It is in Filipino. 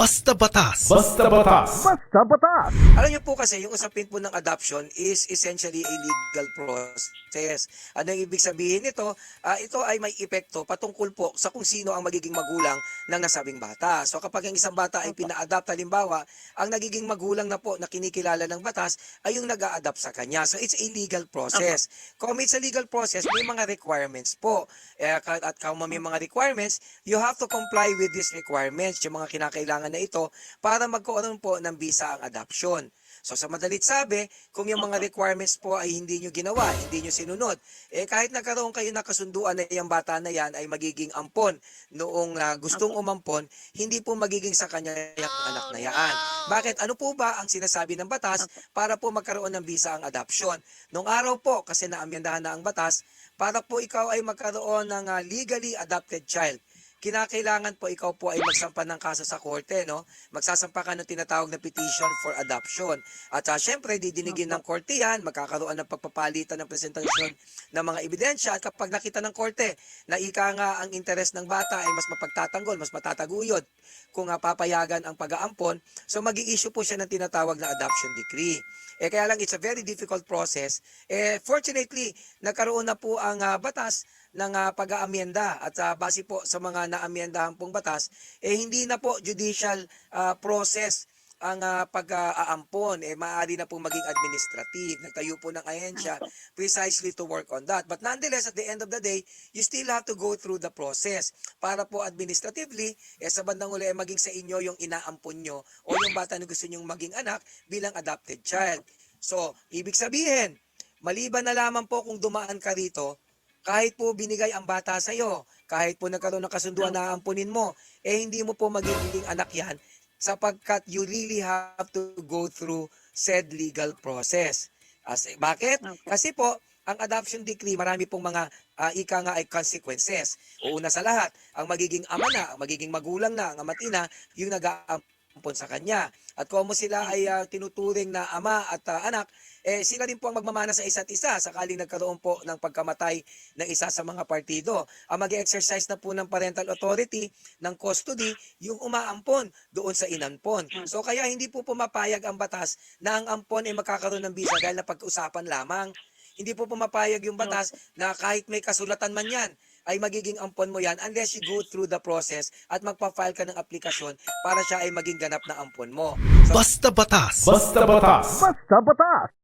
Basta batas. Basta batas. Basta batas! Alam niyo po kasi, yung usapin po ng adoption is essentially a legal process. Ano yung ibig sabihin nito? Ah, ito ay may epekto patungkol po sa kung sino ang magiging magulang ng nasabing bata. So kapag ang isang bata ay pina-adapt, halimbawa, ang nagiging magulang na po na kinikilala ng batas ay yung nag adapt sa kanya. So it's a legal process. Kung it's a legal process, may mga requirements po. Eh, at kung may mga requirements, you have to comply with these requirements, yung mga kinakailangan na ito, para magkaroon po ng visa ang adoption. So sa madalit sabi, kung yung mga requirements po ay hindi nyo ginawa, hindi nyo sinunod, eh kahit nagkaroon kayo nakasunduan na yung bata na yan ay magiging ampon noong ah, gustong umampon, hindi po magiging sa kanya yung anak na yan. Bakit? Ano po ba ang sinasabi ng batas para po magkaroon ng visa ang adoption? Nung araw po, kasi naamyandahan na ang batas, para po ikaw ay magkaroon ng ah, legally adopted child kinakailangan po ikaw po ay magsampa ng kaso sa korte, no? Magsasampa ka ng tinatawag na petition for adoption. At uh, syempre, didinigin ng korte yan, magkakaroon ng pagpapalitan ng presentasyon ng mga ebidensya at kapag nakita ng korte na ika nga ang interes ng bata ay mas mapagtatanggol, mas matataguyod kung uh, papayagan ang pag-aampon, so mag issue po siya ng tinatawag na adoption decree. Eh kaya lang it's a very difficult process. Eh fortunately, nagkaroon na po ang ah, batas ng ah, pag-aamyenda at ah, base po sa mga naamyendahan pong batas, eh hindi na po judicial ah, process ang ah, pag-aampon, eh maaari na po maging administrative. Nagtayo po ng ahensya precisely to work on that. But nonetheless, at the end of the day, you still have to go through the process para po administratively, eh sa bandang uli, eh, maging sa inyo yung inaampon nyo o yung bata na gusto nyong maging anak bilang adopted child. So, ibig sabihin, maliban na lamang po kung dumaan ka rito, kahit po binigay ang bata sa iyo, kahit po nagkaroon ng kasunduan na ampunin mo, eh hindi mo po magiging anak yan sapagkat you really have to go through said legal process. As, bakit? Kasi po, ang adoption decree, marami pong mga ah, ika nga ay consequences. Una sa lahat, ang magiging ama na, ang magiging magulang na, ang amatina, yung nag-aampon sa kanya. At kung mo sila ay ah, tinuturing na ama at ah, anak, eh sila din po ang magmamana sa isa't isa sakaling nagkaroon po ng pagkamatay ng isa sa mga partido. Ang mag exercise na po ng parental authority ng custody yung umaampon doon sa inampon. So kaya hindi po pumapayag ang batas na ang ampon ay magkakaroon ng visa dahil na pag-usapan lamang. Hindi po pumapayag yung batas na kahit may kasulatan man yan, ay magiging ampon mo yan unless you go through the process at magpa-file ka ng aplikasyon para siya ay maging ganap na ampon mo. So, Basta batas. Basta batas. Basta batas!